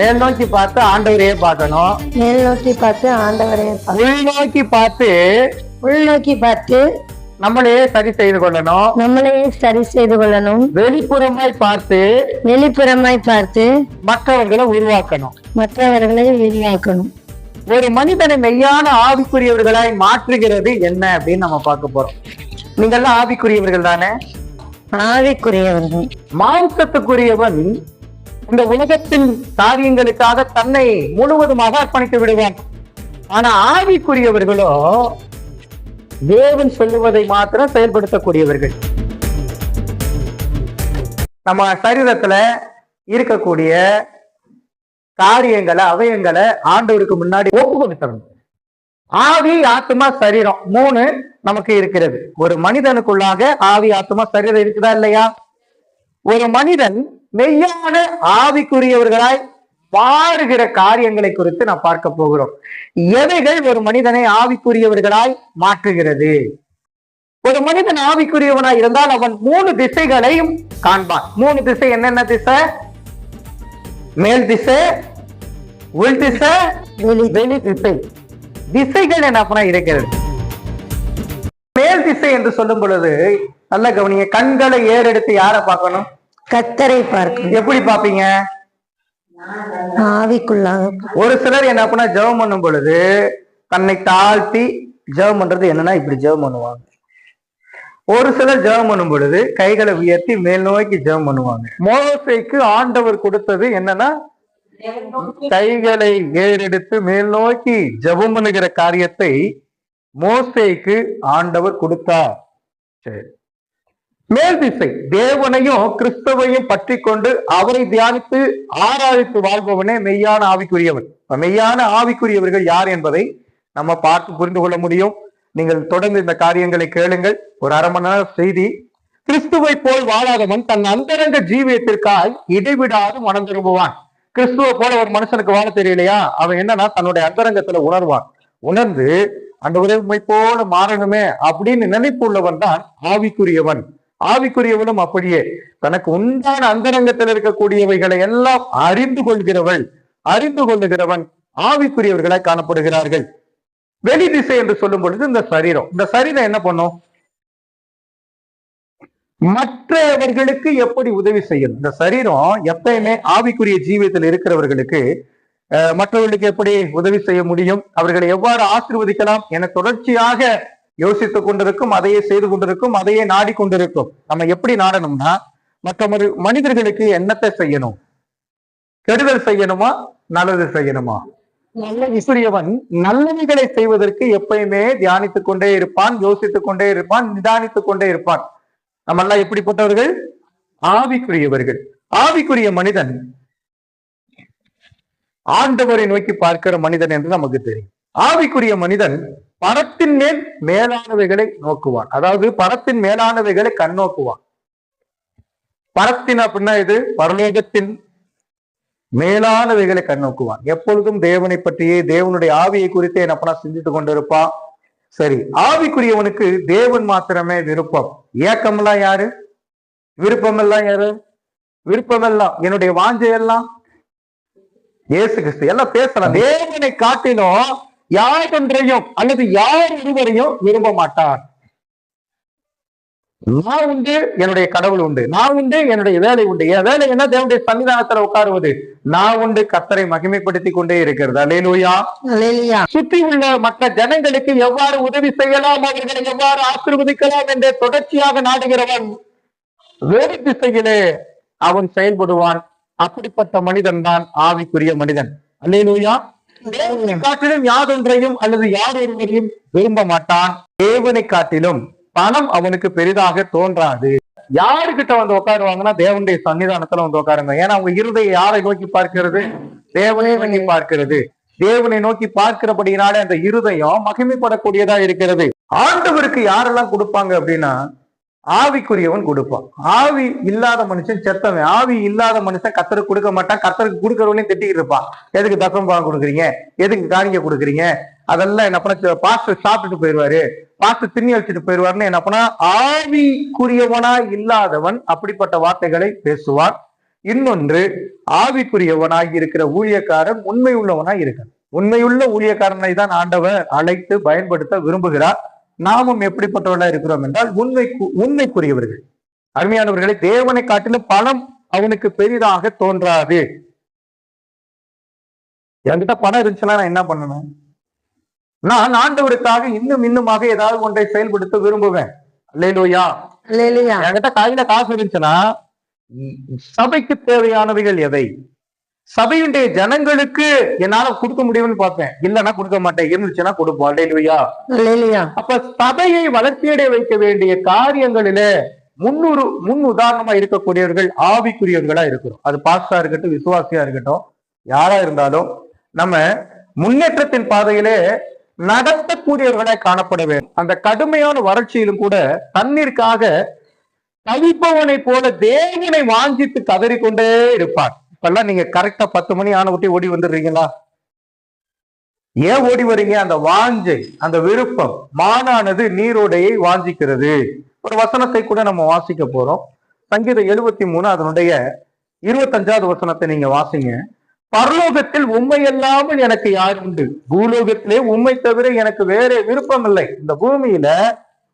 மேல் நோக்கி பார்த்து ஆண்டவரையே பார்க்கணும். மேல் நோக்கி பார்த்து ஆண்டவரை பார்க்கணும். உள் நோக்கி பார்த்து உள்நோக்கி பார்த்து நம்மளையே சரி செய்து கொள்ளணும். நம்மளையே சரி செய்து கொள்ளணும். வெளிப்புறமாய் பார்த்து வெளிப்புறமாய் பார்த்து மற்றவர்களை உருவாக்கணும். மற்றவர்களை விரிவாக்கணும் ஒரு மனிதனை மெய்யான ஆவிக்குரியவர்களாய் மாற்றுகிறது என்ன அப்படின்னு நம்ம பார்க்க போறோம். நீங்கெல்லாம் ஆவிக்குரியவர்கள் தானே? ஆவிக்குரியவர்கள். மாம்சத்துக்குரியவன் இந்த உலகத்தின் காரியங்களுக்காக தன்னை முழுவதுமாக அர்ப்பணித்து விடுவேன். ஆனா ஆவிக்குரியவர்களோ தேவன் சொல்லுவதை மாத்திரம் செயல்படுத்தக்கூடியவர்கள். நம்ம சரீரத்துல இருக்கக்கூடிய காரியங்களை அவயங்களை ஆண்டவருக்கு முன்னாடி ஒப்பு கொடுத்தணும் ஆவி ஆத்மா சரீரம் மூணு நமக்கு இருக்கிறது. ஒரு மனிதனுக்குள்ளாக ஆவி ஆத்மா சரீரம் இருக்குதா இல்லையா? ஒரு மனிதன் மெய்யான ஆவிக்குரியவர்களாய் மாறுகிற காரியங்களை குறித்து நாம் பார்க்க போகிறோம். எவைகள் ஒரு மனிதனை ஆவிக்குரியவர்களாய் மாற்றுகிறது? ஒரு மனிதன் ஆவிக்குரியவனாய் இருந்தால் அவன் மூணு திசைகளையும் காண்பான். மூணு திசை என்னென்ன திசை? மேல் திசை உள் திசை வெளி திசை. திசைகள் என்ன இருக்கிறது மேல் திசை என்று சொல்லும் பொழுது நல்ல கவனிங்க கண்களை ஏறெடுத்து யாரை பார்க்கணும்? கத்தரை பார்க்கணும். எப்படி பாப்பீங்க ஆவிக்குள்ளாக. ஒரு சிலர் என்ன பண்ண ஜெபம் பண்ணும் பொழுது தன்னை தாழ்த்தி ஜெபம் பண்றது என்னன்னா இப்படி ஜெபம் பண்ணுவாங்க. ஒரு சிலர் ஜெபம் பண்ணும் பொழுது கைகளை உயர்த்தி மேல் நோக்கி ஜெபம் பண்ணுவாங்க. மோசைக்கு ஆண்டவர் கொடுத்தது என்னன்னா கைகளை ஏறெடுத்து மேல் நோக்கி ஜெபம் பண்ணுகிற காரியத்தை மோசைக்கு ஆண்டவர் கொடுத்தார். சரி. மேல் திசை தேவனையும் கிறிஸ்தவையும் பற்றி கொண்டு அவரை தியானித்து ஆராய்த்து வாழ்பவனே மெய்யான ஆவிக்குரியவன் மெய்யான ஆவிக்குரியவர்கள் யார் என்பதை நம்ம பார்த்து புரிந்து கொள்ள முடியும். நீங்கள் தொடர்ந்து இந்த காரியங்களை கேளுங்கள். ஒரு அரை மணி நேரம் செய்தி. கிறிஸ்துவை போல் வாழாதவன் தன் அந்தரங்க ஜீவியத்திற்காய் இடைவிடாது மனம் திரும்புவான். கிறிஸ்துவை போல ஒரு மனுஷனுக்கு வாழ தெரியலையா? அவன் என்னன்னா தன்னுடைய அந்தரங்கத்துல உணர்வான். உணர்ந்து அந்த உண்மை போல மாறணுமே அப்படின்னு நினைப்பு உள்ளவன் தான் ஆவிக்குரியவன். ஆவிக்குரியவனும் அப்படியே தனக்கு உண்டான அந்தரங்கத்தில் இருக்கக்கூடியவைகளை எல்லாம் அறிந்து கொள்கிறவள் அறிந்து கொள்ளுகிறவன் ஆவிக்குரியவர்களாய் காணப்படுகிறார்கள். வெளி திசை என்று சொல்லும் பொழுது இந்த சரீரம். இந்த சரீரம் என்ன பண்ணும்? மற்றவர்களுக்கு எப்படி உதவி செய்யும்? இந்த சரீரம் எப்பயுமே ஆவிக்குரிய ஜீவியத்தில் இருக்கிறவர்களுக்கு மற்றவர்களுக்கு எப்படி உதவி செய்ய முடியும்? அவர்களை எவ்வாறு ஆசீர்வதிக்கலாம் என தொடர்ச்சியாக யோசித்துக் கொண்டிருக்கும் அதையே செய்து கொண்டிருக்கும் அதையே நாடிக்கொண்டிருக்கும் நம்ம எப்படி நாடணும்னா மற்ற மனிதர்களுக்கு என்னத்தை செய்யணும்? கெடுதல் செய்யணுமா? நல்லது செய்யணுமா? நல்ல நல்லவைகளை செய்வதற்கு எப்பயுமே தியானித்துக் கொண்டே இருப்பான் யோசித்துக் கொண்டே இருப்பான் நிதானித்துக் கொண்டே இருப்பான். நம்ம எல்லாம் எப்படிப்பட்டவர்கள்? ஆவிக்குரியவர்கள். ஆவிக்குரிய மனிதன் ஆண்டவரை நோக்கி பார்க்கிற மனிதன் என்று நமக்கு தெரியும். ஆவிக்குரிய மனிதன் பரத்தின் மேல் மேலானவைகளை நோக்குவான். அதாவது பரத்தின் மேலானவைகளை கண்ணோக்குவான் பரத்தின் அப்படின்னா இது பரலோகத்தின் மேலானவைகளை கண்ணோக்குவான் எப்பொழுதும் தேவனை பற்றியே தேவனுடைய ஆவியை குறித்தே என்னப்பனா சிந்தித்துக் கொண்டிருப்பான். சரி ஆவிக்குரியவனுக்கு தேவன் மாத்திரமே விருப்பம். ஏக்கமெல்லாம் யாரு? விருப்பமெல்லாம் யாரு? விருப்பமெல்லாம். என்னுடைய வாஞ்சையெல்லாம் இயேசு கிறிஸ்து எல்லாம் பேசலாம் தேவனை காட்டிலும் யாரொன்றையும் அல்லது யார் ஒருவரையும் விரும்ப மாட்டார். நான் உண்டு என்னுடைய கடவுள் உண்டு. நான் உண்டு என்னுடைய வேலை உண்டு. என் வேலை என்ன? தேவனுடைய சன்னிதானத்துல உட்காருவது. நான் உண்டு கத்தரை மகிமைப்படுத்திக் கொண்டே இருக்கிறது. அலேலூயா சுற்றி உள்ள மற்ற ஜனங்களுக்கு எவ்வாறு உதவி செய்யலாம்? அவர்களை எவ்வாறு ஆசீர்வதிக்கலாம் என்று தொடர்ச்சியாக நாடுகிறவன் வேறு திசையிலே அவன் செயல்படுவான். அப்படிப்பட்ட மனிதன் தான் ஆவிக்குரிய மனிதன். அல்லேலூயா. தேவனை காட்டிலும் யாதொன்றையும் அல்லது யாரொருவரையும் விரும்ப மாட்டான். தேவனை காட்டிலும் பணம் அவனுக்கு பெரிதாக தோன்றாது. யாருக்கிட்ட வந்து உட்காருவாங்கன்னா தேவனுடைய சன்னிதானத்துல வந்து உட்காருங்க ஏன்னா அவங்க இருதயம் யாரை நோக்கி பார்க்கிறது? தேவனை நோக்கி பார்க்கிறது. தேவனை நோக்கி பார்க்கிறபடியினாலே அந்த இருதயம் மகிமைப்படக்கூடியதா இருக்கிறது. ஆண்டவருக்கு யாரெல்லாம் கொடுப்பாங்க அப்படின்னா ஆவிக்குரியவன் கொடுப்பான். ஆவி இல்லாத மனுஷன் செத்தவன். ஆவி இல்லாத மனுஷன் கத்தருக்கு கொடுக்க மாட்டான். கத்தருக்கு கொடுக்கறவனையும் திட்டிக்கிட்டு இருப்பான். எதுக்கு தசம் பாகம் கொடுக்குறீங்க? எதுக்கு காணிக்க கொடுக்குறீங்க? அதெல்லாம் என்ன பண்ண பாஸ்டர் சாப்பிட்டுட்டு போயிடுவாரு. பாஸ்டர் திண்ணி வச்சுட்டு போயிடுவாருன்னு என்ன பண்ணா ஆவிக்குரியவனா இல்லாதவன் அப்படிப்பட்ட வார்த்தைகளை பேசுவான். இன்னொன்று ஆவிக்குரியவனாகி இருக்கிற ஊழியக்காரன் உண்மை உள்ளவனாய் இருக்கான் உண்மையுள்ள ஊழியக்காரனை தான் ஆண்டவர் அழைத்து பயன்படுத்த விரும்புகிறார். நாமும் எப்படிப்பட்டவர்களா இருக்கிறோம் என்றால் உண்மை உண்மைக்குரியவர்கள். அருமையானவர்களை தேவனை காட்டிலும் பணம் அவனுக்கு பெரிதாக தோன்றாது. என்கிட்ட பணம் இருந்துச்சுன்னா நான் என்ன பண்ணணும் நான் ஆண்டவருக்காக இன்னும் இன்னுமாக ஏதாவது ஒன்றை செயல்படுத்த விரும்புவேன். அல்லேலூயா. என்கிட்ட கையில காசு இருந்துச்சுன்னா சபைக்கு தேவையானவைகள் எவை சபையுடைய ஜனங்களுக்கு என்னால கொடுக்க முடியும்னு பார்ப்பேன். இல்லைன்னா கொடுக்க மாட்டேன். இருந்துச்சுன்னா கொடுப்போம். அல்லேலூயா அல்லேலூயா அப்ப சபையை வளர்ச்சியடைய வைக்க வேண்டிய காரியங்களில முன்னூறு முன் உதாரணமா இருக்கக்கூடியவர்கள் ஆவிக்குரியவர்களா இருக்கிறோம். அது பாஸ்டா இருக்கட்டும் விசுவாசியா இருக்கட்டும் யாரா இருந்தாலும் நம்ம முன்னேற்றத்தின் பாதையிலே நடத்தக்கூடியவர்களாய் காணப்பட வேண்டும். அந்த கடுமையான வறட்சியிலும் கூட தண்ணீருக்காக தவிப்பவனை போல தேவனை வாஞ்சித்து கதறிக்கொண்டே இருப்பார். இப்பெல்லாம் நீங்க கரெக்டா பத்து மணி ஆன விட்டு ஓடி வந்துடுறீங்களா? ஏன் ஓடி வர்றீங்க? அந்த வாஞ்சை அந்த விருப்பம் மானானது நீரோடையை வாஞ்சிக்கிறது. ஒரு வசனத்தை கூட நம்ம வாசிக்க போறோம். சங்கீதம் எழுபத்தி மூணு அதனுடைய இருபத்தஞ்சாவது வசனத்தை நீங்க வாசிங்க. பரலோகத்தில் உண்மை இல்லாமல் எனக்கு யார் உண்டு? பூலோகத்திலே உண்மை தவிர எனக்கு வேற விருப்பம் இல்லை. இந்த பூமியில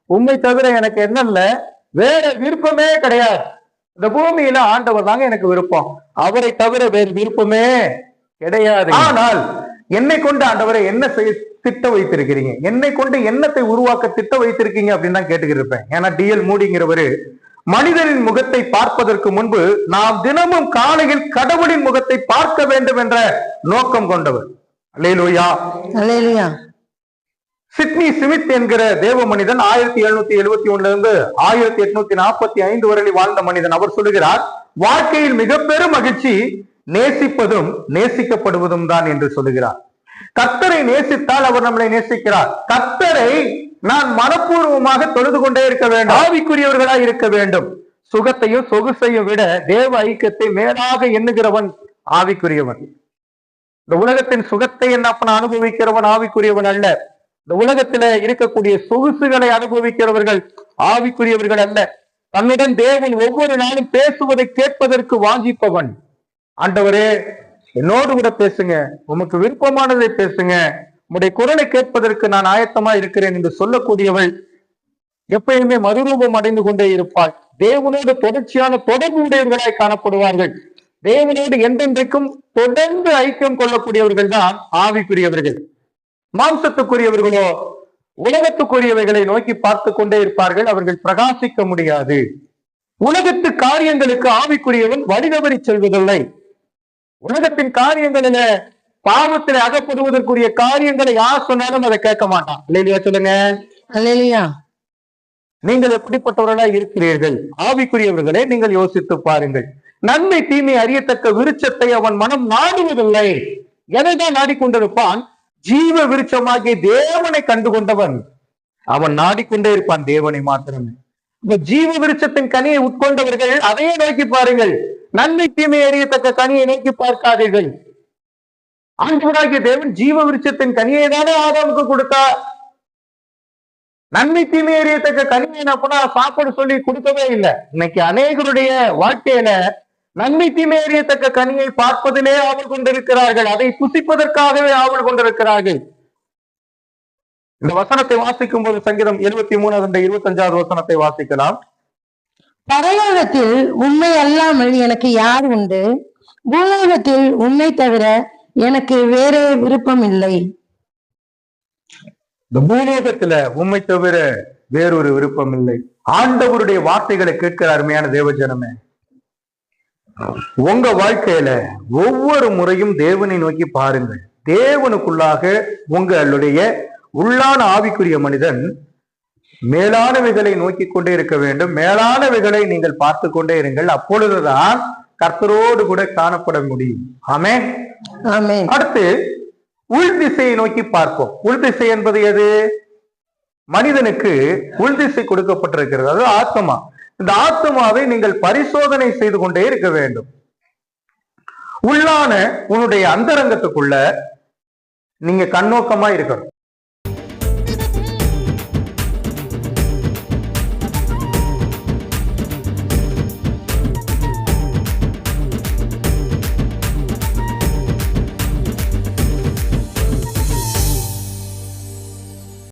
உண்மை தவிர எனக்கு என்ன இல்லை வேற விருப்பமே கிடையாது. இந்த பூமியில ஆண்டவர் தாங்க எனக்கு விருப்பம். அவரை தவிர வேறு விருப்பமே கிடையாது. ஆனால் என்னை கொண்டு ஆண்டவரை என்ன செய்ய திட்ட வைத்திருக்கிறீங்க. என்னை கொண்டு எண்ணத்தை உருவாக்க திட்ட வைத்திருக்கீங்க அப்படின்னு தான் கேட்டுக்கிட்டு இருப்பேன். ஏன்னா டிஎல் மூடிங்கிறவரு மனிதனின் முகத்தை பார்ப்பதற்கு முன்பு நாம் தினமும் காலையில் கடவுளின் முகத்தை பார்க்க வேண்டும் என்ற நோக்கம் கொண்டவர். அல்லேலூயா. அல்லேலூயா. சிட்னி சிமித் என்கிற தேவ மனிதன் ஆயிரத்தி எழுநூத்தி எழுபத்தி ஒண்ணுல இருந்து ஆயிரத்தி எட்நூத்தி நாற்பத்தி ஐந்து வரை வாழ்ந்த மனிதன். அவர் சொல்லுகிறார் வாழ்க்கையில் மிக பெரும் மகிழ்ச்சி நேசிப்பதும் நேசிக்கப்படுவதும் தான் என்று சொல்லுகிறார். கர்த்தரை நேசித்தால் அவர் நம்மளை நேசிக்கிறார். கர்த்தரை நான் மனப்பூர்வமாக தொழுது கொண்டே இருக்க வேண்டும். ஆவிக்குரியவர்களாய் இருக்க வேண்டும். சுகத்தையும் சொகுசையும் விட தேவ ஐக்கியத்தை மேலாக எண்ணுகிறவன் ஆவிக்குரியவன். இந்த உலகத்தின் சுகத்தை என்ன பண்ண அனுபவிக்கிறவன்? ஆவிக்குரியவன் அல்ல. இந்த உலகத்துல இருக்கக்கூடிய சொகுசுகளை அனுபவிக்கிறவர்கள் ஆவிக்குரியவர்கள் அல்ல. தன்னிடம் தேவன் ஒவ்வொரு நாளும் பேசுவதை கேட்பதற்கு வாஞ்சிப்பவன். ஆண்டவரே என்னோடு கூட பேசுங்க. உமக்கு விருப்பமானதை பேசுங்க. உம்முடைய குரலை கேட்பதற்கு நான் ஆயத்தமா இருக்கிறேன் என்று சொல்லக்கூடியவள் எப்பயுமே மறுரூபம் அடைந்து கொண்டே இருப்பாள். தேவனோடு தொடர்ச்சியான தொடர்பு உடையவர்களாய் காணப்படுவார்கள். தேவனோடு என்றென்றைக்கும் தொடர்ந்து ஐக்கியம் கொள்ளக்கூடியவர்கள் தான் ஆவிக்குரியவர்கள். மாம்சத்துக்குரியவர்களோ உலகத்துக்குரியவைகளை நோக்கி பார்த்து கொண்டே இருப்பார்கள் அவர்கள் பிரகாசிக்க முடியாது. உலகத்து காரியங்களுக்கு ஆவிக்குரியவன் வழிதவறி செல்வதில்லை. உலகத்தின் காரியங்களில பாவத்தில் அகப்படுவதற்குரிய காரியங்களை யார் சொன்னாலும் அதை கேட்க மாட்டான். இல்லையா சொல்லுங்க. நீங்கள் எப்படிப்பட்டவர்களா இருக்கிறீர்கள்? ஆவிக்குரியவர்களே நீங்கள் யோசித்து பாருங்கள். நன்மை தீமை அறியத்தக்க விருட்சத்தை அவன் மனம் நாடுவதில்லை. எதைதான் நாடிக்கொண்டிருப்பான்? ஜீவ விருட்சமாகிய தேவனை கண்டு கொண்டவன் அவன் நாடிக்கொண்டே இருப்பான் தேவனை மாத்திரமே. இப்ப ஜீவ விருட்சத்தின் கனியை உட்கொண்டவர்கள் அதையே நோக்கி பாருங்கள். நன்மை தீமை அறியத்தக்க கனியை நோக்கி பார்க்காதீர்கள். ஆண்டவராகிய தேவன் ஜீவ விருட்சத்தின் கனியை தானே ஆதாமுக்கு கொடுத்தா? நன்மை தீமை அறியத்தக்க கனியை என்ன போனா சாப்பாடு சொல்லி கொடுக்கவே இல்லை. இன்னைக்கு அநேகருடைய வாழ்க்கையில நன்மை தீமை அறியத்தக்க கனியை பார்ப்பதிலே ஆவல் கொண்டிருக்கிறார்கள். அதை புசிப்பதற்காகவே ஆவல் கொண்டிருக்கிறார்கள். இந்த வசனத்தை வாசிக்கும் போது சங்கீதம் எழுபத்தி மூணு அதனுடைய இருபத்தஞ்சாவது வசனத்தை வாசிக்கலாம். பரலோகத்தில் உண்மை அல்லாமல் எனக்கு யார் உண்டு? பூலோகத்தில் உண்மை தவிர எனக்கு வேற விருப்பம் இல்லை. இந்த பூலோகத்துல உண்மை தவிர வேறொரு விருப்பம் இல்லை. ஆண்டவருடைய வார்த்தைகளை கேட்கிற அருமையான தேவஜனமே. உங்க வாழ்க்கையில ஒவ்வொரு முறையும் தேவனை நோக்கி பாருங்கள். தேவனுக்குள்ளாக உங்களுடைய உள்ளான ஆவிக்குரிய மனிதன் மேலானவைகளை நோக்கி கொண்டே இருக்க வேண்டும். மேலானவைகளை நீங்கள் பார்த்து கொண்டே இருங்கள். அப்பொழுதுதான் கர்த்தரோடு கூட காணப்பட முடியும். ஆமென். அடுத்து உள் திசையை நோக்கி பார்ப்போம். உள் திசை என்பது எது? மனிதனுக்கு உள் திசை கொடுக்கப்பட்டிருக்கிறது. அது ஆத்மா. இந்த ஆத்மாவை நீங்கள் பரிசோதனை செய்து கொண்டே இருக்க வேண்டும். உள்ளான உன்னுடைய அந்தரங்கத்துக்குள்ள நீங்க கண்ணோக்கமா இருக்கணும்.